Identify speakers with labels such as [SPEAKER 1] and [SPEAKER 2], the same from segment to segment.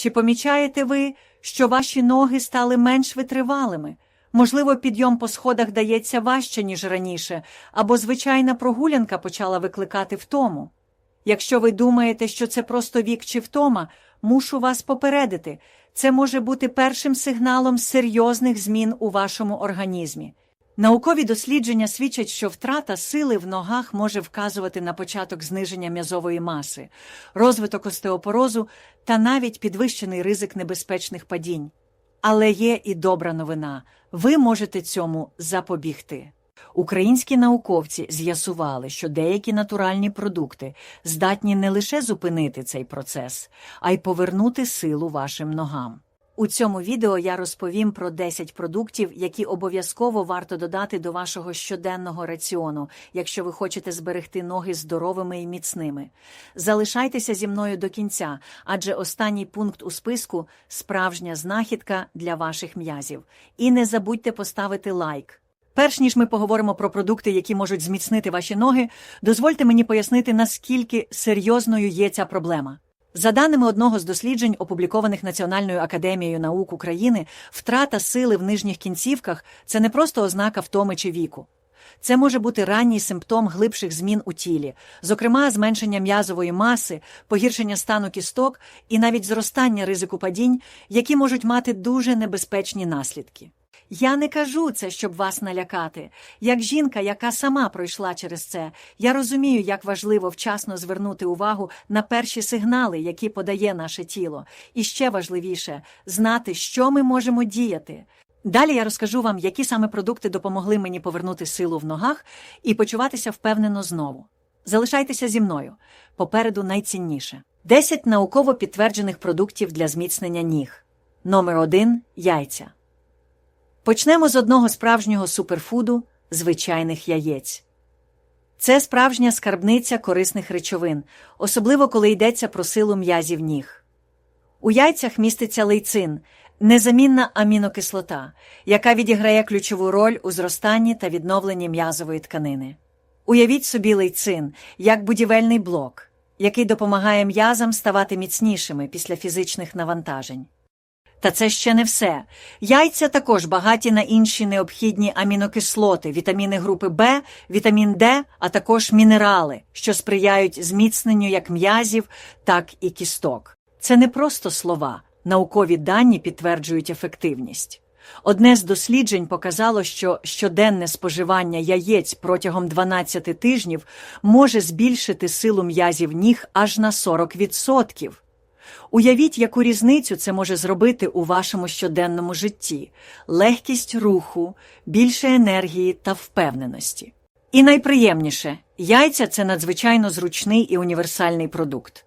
[SPEAKER 1] Чи помічаєте ви, що ваші ноги стали менш витривалими? Можливо, підйом по сходах дається важче, ніж раніше, або звичайна прогулянка почала викликати втому. Якщо ви думаєте, що це просто вік чи втома, мушу вас попередити. Це може бути першим сигналом серйозних змін у вашому організмі. Наукові дослідження свідчать, що втрата сили в ногах може вказувати на початок зниження м'язової маси, розвиток остеопорозу та навіть підвищений ризик небезпечних падінь. Але є і добра новина ви можете цьому запобігти. Українські науковці з'ясували, що деякі натуральні продукти здатні не лише зупинити цей процес, а й повернути силу вашим ногам. У цьому відео я розповім про 10 продуктів, які обов'язково варто додати до вашого щоденного раціону, якщо ви хочете зберегти ноги здоровими і міцними. Залишайтеся зі мною до кінця, адже останній пункт у списку справжня знахідка для ваших м'язів. І не забудьте поставити лайк. Перш ніж ми поговоримо про продукти, які можуть зміцнити ваші ноги, дозвольте мені пояснити, наскільки серйозною є ця проблема. За даними одного з досліджень, опублікованих Національною академією наук України, втрата сили в нижніх кінцівках це не просто ознака втоми чи віку. Це може бути ранній симптом глибших змін у тілі, зокрема зменшення м'язової маси, погіршення стану кісток і навіть зростання ризику падінь, які можуть мати дуже небезпечні наслідки. Я не кажу це, щоб вас налякати. Як жінка, яка сама пройшла через це, я розумію, як важливо вчасно звернути увагу на перші сигнали, які подає наше тіло, і ще важливіше знати, що ми можемо діяти. Далі я розкажу вам, які саме продукти допомогли мені повернути силу в ногах і почуватися впевнено знову. Залишайтеся зі мною. Попереду найцінніше: 10 науково підтверджених продуктів для зміцнення ніг. Номер 1 яйця. Почнемо з одного справжнього суперфуду звичайних яєць. Це справжня скарбниця корисних речовин, особливо коли йдеться про силу м'язів ніг. У яйцях міститься лейцин, незамінна амінокислота, яка відіграє ключову роль у зростанні та відновленні м'язової тканини. Уявіть собі лейцин як будівельний блок, який допомагає м'язам ставати міцнішими після фізичних навантажень. Та це ще не все. Яйця також багаті на інші необхідні амінокислоти, вітаміни групи В, вітамін Д, а також мінерали, що сприяють зміцненню як м'язів, так і кісток. Це не просто слова, наукові дані підтверджують ефективність. Одне з досліджень показало, що щоденне споживання яєць протягом 12 тижнів може збільшити силу м'язів ніг аж на 40%. Уявіть, яку різницю це може зробити у вашому щоденному житті: легкість руху, більше енергії та впевненості. І найприємніше яйця це надзвичайно зручний і універсальний продукт.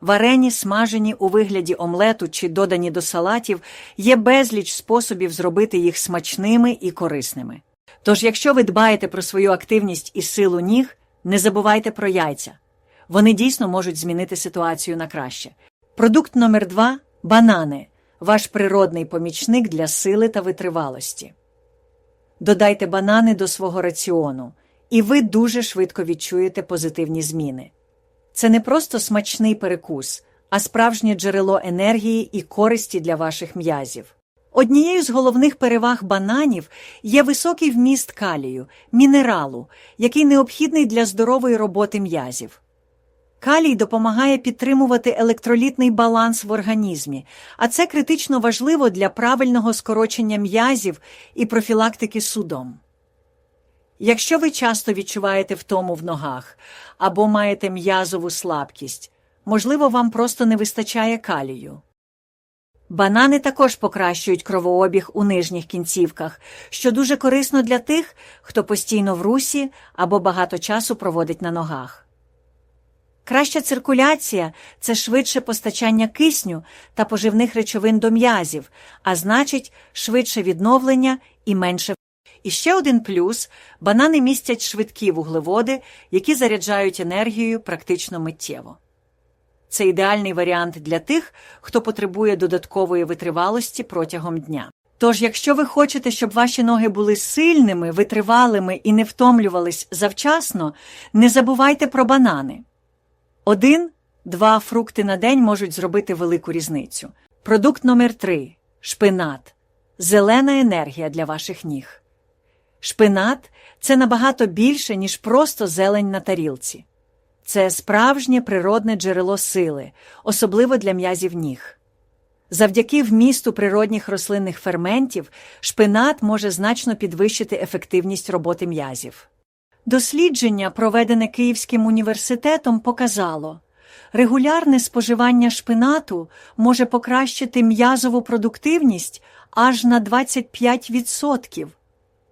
[SPEAKER 1] Варені, смажені у вигляді омлету чи додані до салатів є безліч способів зробити їх смачними і корисними. Тож, якщо ви дбаєте про свою активність і силу ніг, не забувайте про яйця. Вони дійсно можуть змінити ситуацію на краще. Продукт номер два банани ваш природний помічник для сили та витривалості. Додайте банани до свого раціону, і ви дуже швидко відчуєте позитивні зміни. Це не просто смачний перекус, а справжнє джерело енергії і користі для ваших м'язів. Однією з головних переваг бананів є високий вміст калію, мінералу, який необхідний для здорової роботи м'язів. Калій допомагає підтримувати електролітний баланс в організмі, а це критично важливо для правильного скорочення м'язів і профілактики судом. Якщо ви часто відчуваєте втому в ногах або маєте м'язову слабкість, можливо, вам просто не вистачає калію. Банани також покращують кровообіг у нижніх кінцівках, що дуже корисно для тих, хто постійно в русі або багато часу проводить на ногах. Краща циркуляція це швидше постачання кисню та поживних речовин до м'язів, а значить, швидше відновлення і менше. І ще один плюс банани містять швидкі вуглеводи, які заряджають енергією практично миттєво. Це ідеальний варіант для тих, хто потребує додаткової витривалості протягом дня. Тож, якщо ви хочете, щоб ваші ноги були сильними, витривалими і не втомлювались завчасно, не забувайте про банани. Один-два фрукти на день можуть зробити велику різницю. Продукт номер 3 шпинат. Зелена енергія для ваших ніг. Шпинат це набагато більше, ніж просто зелень на тарілці. Це справжнє природне джерело сили, особливо для м'язів ніг. Завдяки вмісту природних рослинних ферментів шпинат може значно підвищити ефективність роботи м'язів. Дослідження, проведене Київським університетом, показало, регулярне споживання шпинату може покращити м'язову продуктивність аж на 25%.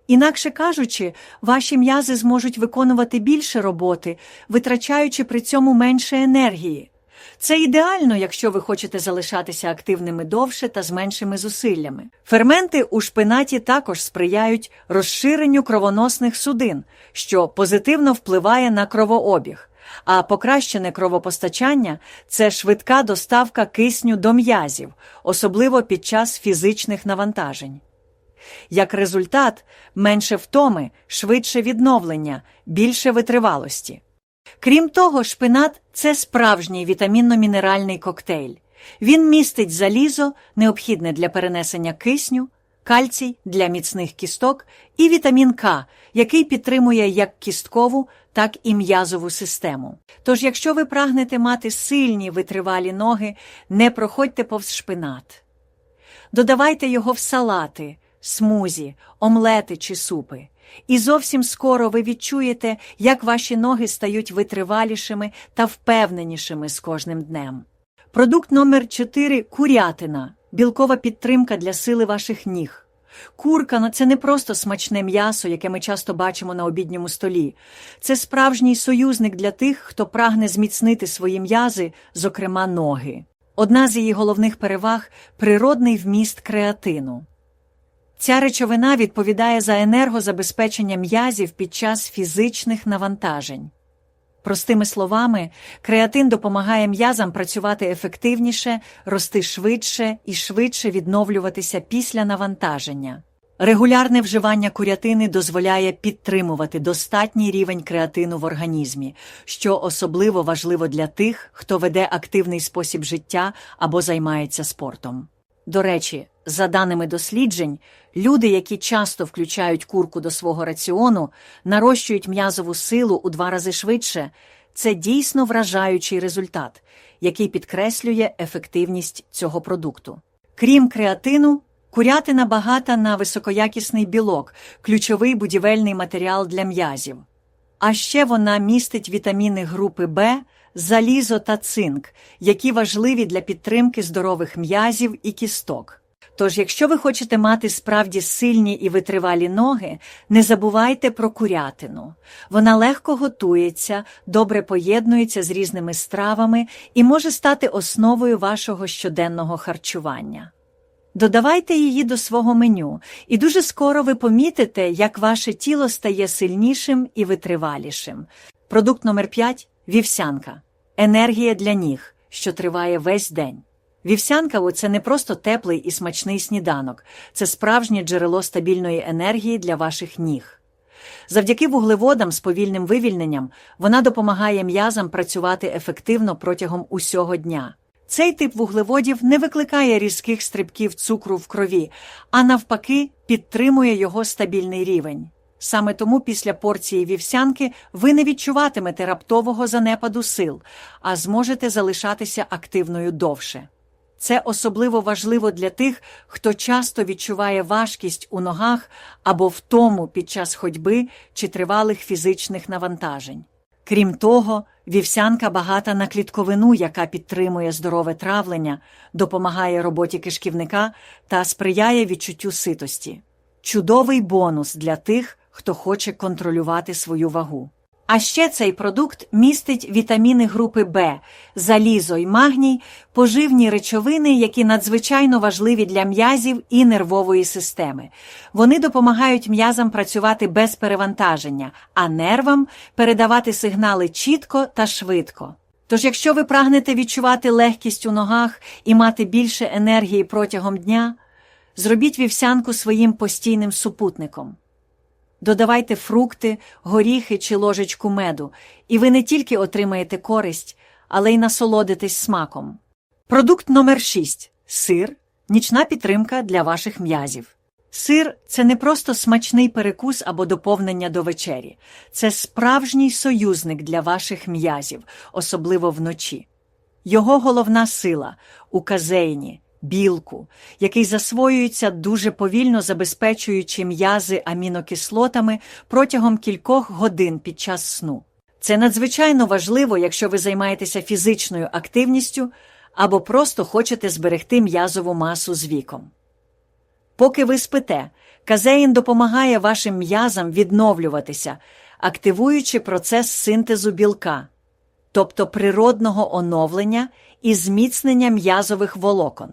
[SPEAKER 1] Інакше кажучи, ваші м'язи зможуть виконувати більше роботи, витрачаючи при цьому менше енергії. Це ідеально, якщо ви хочете залишатися активними довше та з меншими зусиллями. Ферменти у шпинаті також сприяють розширенню кровоносних судин, що позитивно впливає на кровообіг. А покращене кровопостачання це швидка доставка кисню до м'язів, особливо під час фізичних навантажень. Як результат, менше втоми, швидше відновлення, більше витривалості. Крім того, шпинат це справжній вітамінно-мінеральний коктейль. Він містить залізо, необхідне для перенесення кисню, кальцій для міцних кісток і вітамін К, який підтримує як кісткову, так і м'язову систему. Тож, якщо ви прагнете мати сильні витривалі ноги, не проходьте повз шпинат. Додавайте його в салати, смузі, омлети чи супи. І зовсім скоро ви відчуєте, як ваші ноги стають витривалішими та впевненішими з кожним днем. Продукт номер 4 курятина білкова підтримка для сили ваших ніг. Курка ну, це не просто смачне м'ясо, яке ми часто бачимо на обідньому столі. Це справжній союзник для тих, хто прагне зміцнити свої м'язи, зокрема ноги. Одна з її головних переваг природний вміст креатину. Ця речовина відповідає за енергозабезпечення м'язів під час фізичних навантажень. Простими словами, креатин допомагає м'язам працювати ефективніше, рости швидше і швидше відновлюватися після навантаження. Регулярне вживання курятини дозволяє підтримувати достатній рівень креатину в організмі, що особливо важливо для тих, хто веде активний спосіб життя або займається спортом. До речі, за даними досліджень, люди, які часто включають курку до свого раціону, нарощують м'язову силу у два рази швидше. Це дійсно вражаючий результат, який підкреслює ефективність цього продукту. Крім креатину, курятина багата на високоякісний білок, ключовий будівельний матеріал для м'язів. А ще вона містить вітаміни групи Б, залізо та цинк, які важливі для підтримки здорових м'язів і кісток. Тож, якщо ви хочете мати справді сильні і витривалі ноги, не забувайте про курятину. Вона легко готується, добре поєднується з різними стравами і може стати основою вашого щоденного харчування. Додавайте її до свого меню, і дуже скоро ви помітите, як ваше тіло стає сильнішим і витривалішим. Продукт номер 5 вівсянка. Енергія для ніг, що триває весь день. Вівсянка це не просто теплий і смачний сніданок, це справжнє джерело стабільної енергії для ваших ніг. Завдяки вуглеводам з повільним вивільненням вона допомагає м'язам працювати ефективно протягом усього дня. Цей тип вуглеводів не викликає різких стрибків цукру в крові, а навпаки, підтримує його стабільний рівень. Саме тому після порції вівсянки ви не відчуватимете раптового занепаду сил, а зможете залишатися активною довше. Це особливо важливо для тих, хто часто відчуває важкість у ногах або втому під час ходьби чи тривалих фізичних навантажень. Крім того, вівсянка багата на клітковину, яка підтримує здорове травлення, допомагає роботі кишківника та сприяє відчуттю ситості. Чудовий бонус для тих, хто хоче контролювати свою вагу. А ще цей продукт містить вітаміни групи Б, залізо і магній, поживні речовини, які надзвичайно важливі для м'язів і нервової системи. Вони допомагають м'язам працювати без перевантаження, а нервам передавати сигнали чітко та швидко. Тож, якщо ви прагнете відчувати легкість у ногах і мати більше енергії протягом дня, зробіть вівсянку своїм постійним супутником. Додавайте фрукти, горіхи чи ложечку меду, і ви не тільки отримаєте користь, але й насолодитесь смаком. Продукт номер 6 Сир нічна підтримка для ваших м'язів. Сир це не просто смачний перекус або доповнення до вечері, це справжній союзник для ваших м'язів, особливо вночі. Його головна сила у казеїні, білку, який засвоюється дуже повільно забезпечуючи м'язи амінокислотами протягом кількох годин під час сну. Це надзвичайно важливо, якщо ви займаєтеся фізичною активністю або просто хочете зберегти м'язову масу з віком. Поки ви спите, казеїн допомагає вашим м'язам відновлюватися, активуючи процес синтезу білка, тобто природного оновлення і зміцнення м'язових волокон.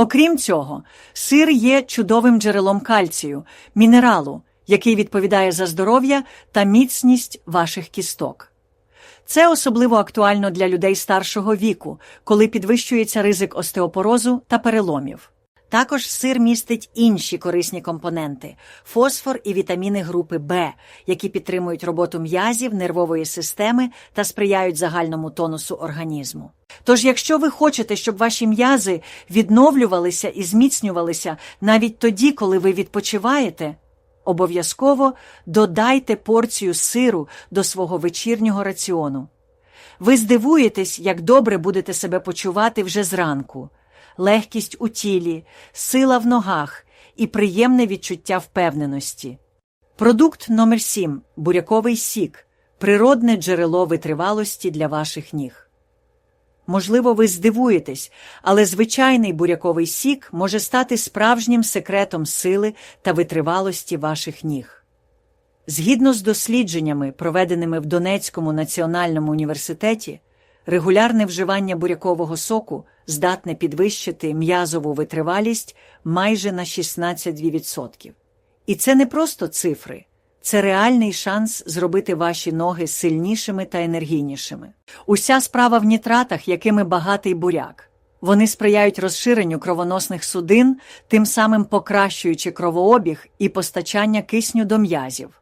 [SPEAKER 1] Окрім цього, сир є чудовим джерелом кальцію, мінералу, який відповідає за здоров'я та міцність ваших кісток. Це особливо актуально для людей старшого віку, коли підвищується ризик остеопорозу та переломів. Також сир містить інші корисні компоненти фосфор і вітаміни групи Б, які підтримують роботу м'язів, нервової системи та сприяють загальному тонусу організму. Тож, якщо ви хочете, щоб ваші м'язи відновлювалися і зміцнювалися навіть тоді, коли ви відпочиваєте, обов'язково додайте порцію сиру до свого вечірнього раціону. Ви здивуєтесь, як добре будете себе почувати вже зранку легкість у тілі, сила в ногах і приємне відчуття впевненості. Продукт номер 7 буряковий сік природне джерело витривалості для ваших ніг. Можливо, ви здивуєтесь, але звичайний буряковий сік може стати справжнім секретом сили та витривалості ваших ніг. Згідно з дослідженнями, проведеними в Донецькому національному університеті, регулярне вживання бурякового соку здатне підвищити м'язову витривалість майже на 16%. І це не просто цифри, це реальний шанс зробити ваші ноги сильнішими та енергійнішими. Уся справа в нітратах, якими багатий буряк. Вони сприяють розширенню кровоносних судин, тим самим покращуючи кровообіг і постачання кисню до м'язів.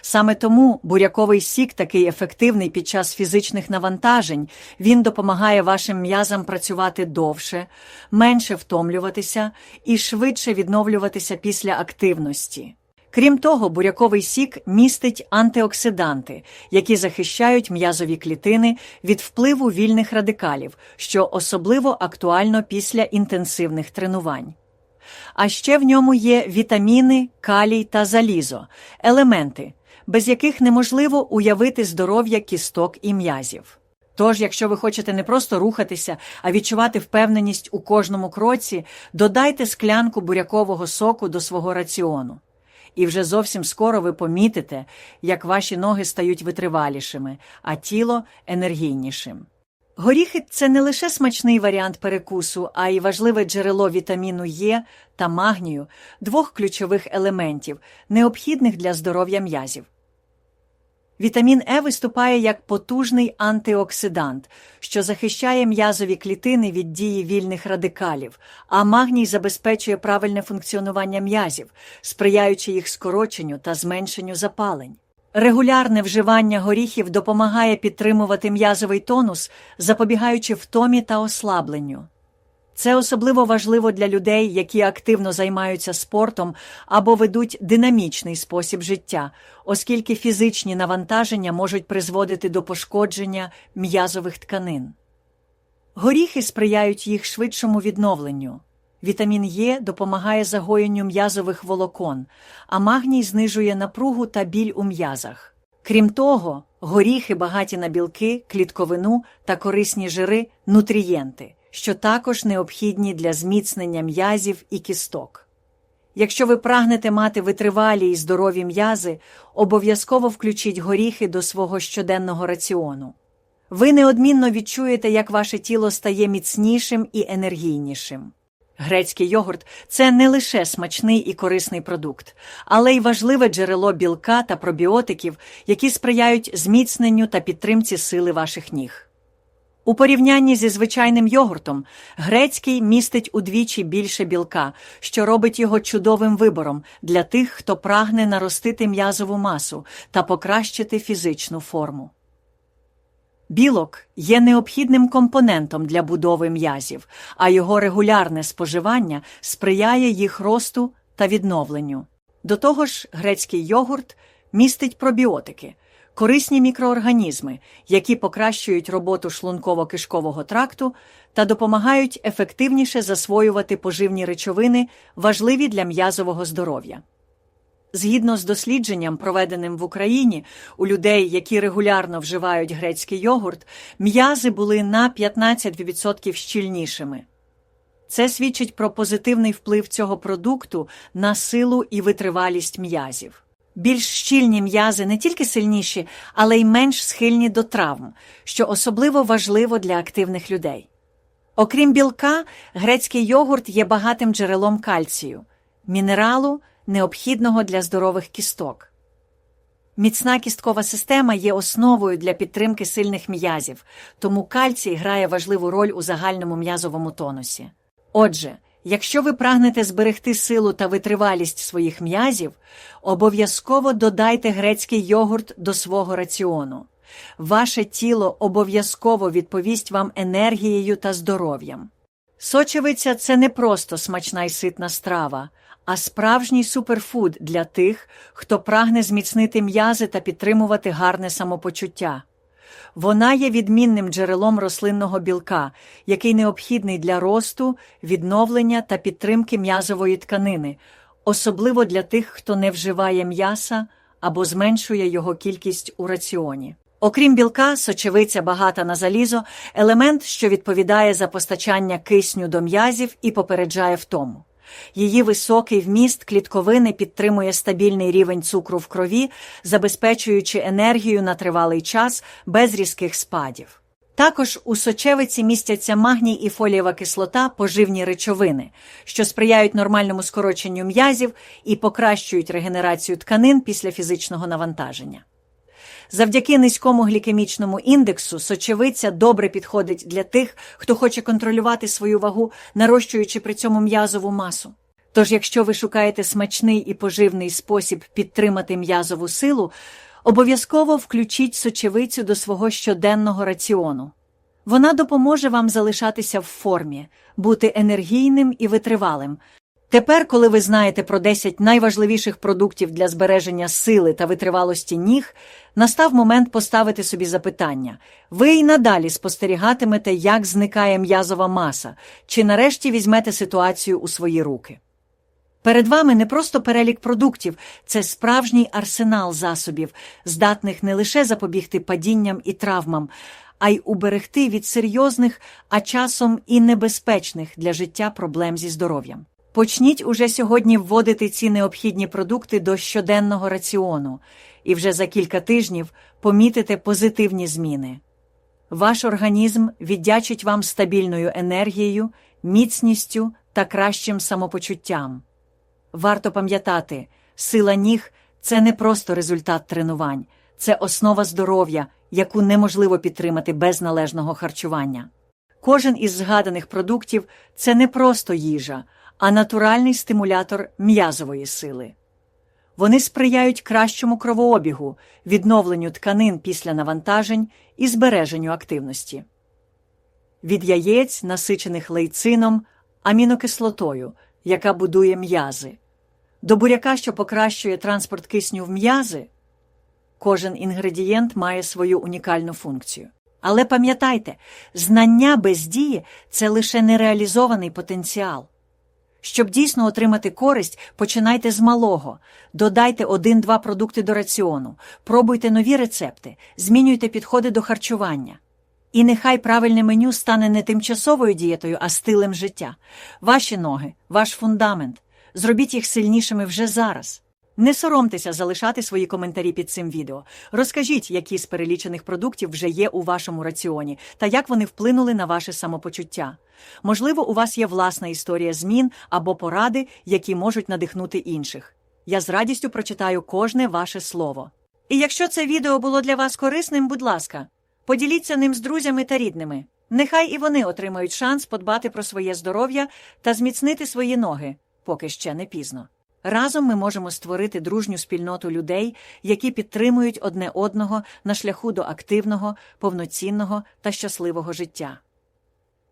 [SPEAKER 1] Саме тому буряковий сік такий ефективний під час фізичних навантажень, він допомагає вашим м'язам працювати довше, менше втомлюватися і швидше відновлюватися після активності. Крім того, буряковий сік містить антиоксиданти, які захищають м'язові клітини від впливу вільних радикалів, що особливо актуально після інтенсивних тренувань. А ще в ньому є вітаміни, калій та залізо, елементи, без яких неможливо уявити здоров'я кісток і м'язів. Тож, якщо ви хочете не просто рухатися, а відчувати впевненість у кожному кроці, додайте склянку бурякового соку до свого раціону. І вже зовсім скоро ви помітите, як ваші ноги стають витривалішими, а тіло енергійнішим. Горіхи це не лише смачний варіант перекусу, а й важливе джерело вітаміну Е та магнію, двох ключових елементів, необхідних для здоров'я м'язів. Вітамін Е виступає як потужний антиоксидант, що захищає м'язові клітини від дії вільних радикалів, а магній забезпечує правильне функціонування м'язів, сприяючи їх скороченню та зменшенню запалень. Регулярне вживання горіхів допомагає підтримувати м'язовий тонус, запобігаючи втомі та ослабленню. Це особливо важливо для людей, які активно займаються спортом або ведуть динамічний спосіб життя, оскільки фізичні навантаження можуть призводити до пошкодження м'язових тканин. Горіхи сприяють їх швидшому відновленню. Вітамін Е допомагає загоєнню м'язових волокон, а магній знижує напругу та біль у м'язах. Крім того, горіхи багаті на білки, клітковину та корисні жири нутрієнти, що також необхідні для зміцнення м'язів і кісток. Якщо ви прагнете мати витривалі і здорові м'язи, обов'язково включіть горіхи до свого щоденного раціону. Ви неодмінно відчуєте, як ваше тіло стає міцнішим і енергійнішим. Грецький йогурт це не лише смачний і корисний продукт, але й важливе джерело білка та пробіотиків, які сприяють зміцненню та підтримці сили ваших ніг. У порівнянні зі звичайним йогуртом грецький містить удвічі більше білка, що робить його чудовим вибором для тих, хто прагне наростити м'язову масу та покращити фізичну форму. Білок є необхідним компонентом для будови м'язів, а його регулярне споживання сприяє їх росту та відновленню. До того ж, грецький йогурт містить пробіотики, корисні мікроорганізми, які покращують роботу шлунково-кишкового тракту та допомагають ефективніше засвоювати поживні речовини, важливі для м'язового здоров'я. Згідно з дослідженням, проведеним в Україні, у людей, які регулярно вживають грецький йогурт, м'язи були на 15% щільнішими. Це свідчить про позитивний вплив цього продукту на силу і витривалість м'язів. Більш щільні м'язи не тільки сильніші, але й менш схильні до травм, що особливо важливо для активних людей. Окрім білка, грецький йогурт є багатим джерелом кальцію, мінералу, необхідного для здорових кісток. Міцна кісткова система є основою для підтримки сильних м'язів, тому кальцій грає важливу роль у загальному м'язовому тонусі. Отже, якщо ви прагнете зберегти силу та витривалість своїх м'язів, обов'язково додайте грецький йогурт до свого раціону. Ваше тіло обов'язково відповість вам енергією та здоров'ям. Сочевиця це не просто смачна й ситна страва, а справжній суперфуд для тих, хто прагне зміцнити м'язи та підтримувати гарне самопочуття. Вона є відмінним джерелом рослинного білка, який необхідний для росту, відновлення та підтримки м'язової тканини, особливо для тих, хто не вживає м'яса або зменшує його кількість у раціоні. Окрім білка, сочевиця багата на залізо, елемент, що відповідає за постачання кисню до м'язів і попереджає втому. Її високий вміст клітковини підтримує стабільний рівень цукру в крові, забезпечуючи енергію на тривалий час без різких спадів. Також у сочевиці містяться магній і фолієва кислота, поживні речовини, що сприяють нормальному скороченню м'язів і покращують регенерацію тканин після фізичного навантаження. Завдяки низькому глікемічному індексу сочевиця добре підходить для тих, хто хоче контролювати свою вагу, нарощуючи при цьому м'язову масу. Тож, якщо ви шукаєте смачний і поживний спосіб підтримати м'язову силу, обов'язково включіть сочевицю до свого щоденного раціону. Вона допоможе вам залишатися в формі, бути енергійним і витривалим, Тепер, коли ви знаєте про 10 найважливіших продуктів для збереження сили та витривалості ніг, настав момент поставити собі запитання. Ви й надалі спостерігатимете, як зникає м'язова маса, чи нарешті візьмете ситуацію у свої руки. Перед вами не просто перелік продуктів, це справжній арсенал засобів, здатних не лише запобігти падінням і травмам, а й уберегти від серйозних, а часом і небезпечних для життя проблем зі здоров'ям. Почніть уже сьогодні вводити ці необхідні продукти до щоденного раціону, і вже за кілька тижнів помітите позитивні зміни. Ваш організм віддячить вам стабільною енергією, міцністю та кращим самопочуттям. Варто пам'ятати, сила ніг це не просто результат тренувань, це основа здоров'я, яку неможливо підтримати без належного харчування. Кожен із згаданих продуктів це не просто їжа а натуральний стимулятор м'язової сили. Вони сприяють кращому кровообігу, відновленню тканин після навантажень і збереженню активності. Від яєць, насичених лейцином, амінокислотою, яка будує м'язи, до буряка, що покращує транспорт кисню в м'язи. Кожен інгредієнт має свою унікальну функцію. Але пам'ятайте, знання без дії це лише нереалізований потенціал. Щоб дійсно отримати користь, починайте з малого. Додайте один-два продукти до раціону, пробуйте нові рецепти, змінюйте підходи до харчування. І нехай правильне меню стане не тимчасовою дієтою, а стилем життя. Ваші ноги, ваш фундамент. Зробіть їх сильнішими вже зараз. Не соромтеся залишати свої коментарі під цим відео. Розкажіть, які з перелічених продуктів вже є у вашому раціоні та як вони вплинули на ваше самопочуття. Можливо, у вас є власна історія змін або поради, які можуть надихнути інших. Я з радістю прочитаю кожне ваше слово. І якщо це відео було для вас корисним, будь ласка, поділіться ним з друзями та рідними. Нехай і вони отримають шанс подбати про своє здоров'я та зміцнити свої ноги, поки ще не пізно. Разом ми можемо створити дружню спільноту людей, які підтримують одне одного на шляху до активного, повноцінного та щасливого життя.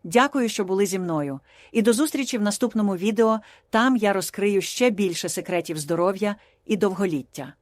[SPEAKER 1] Дякую, що були зі мною, і до зустрічі в наступному відео. Там я розкрию ще більше секретів здоров'я і довголіття.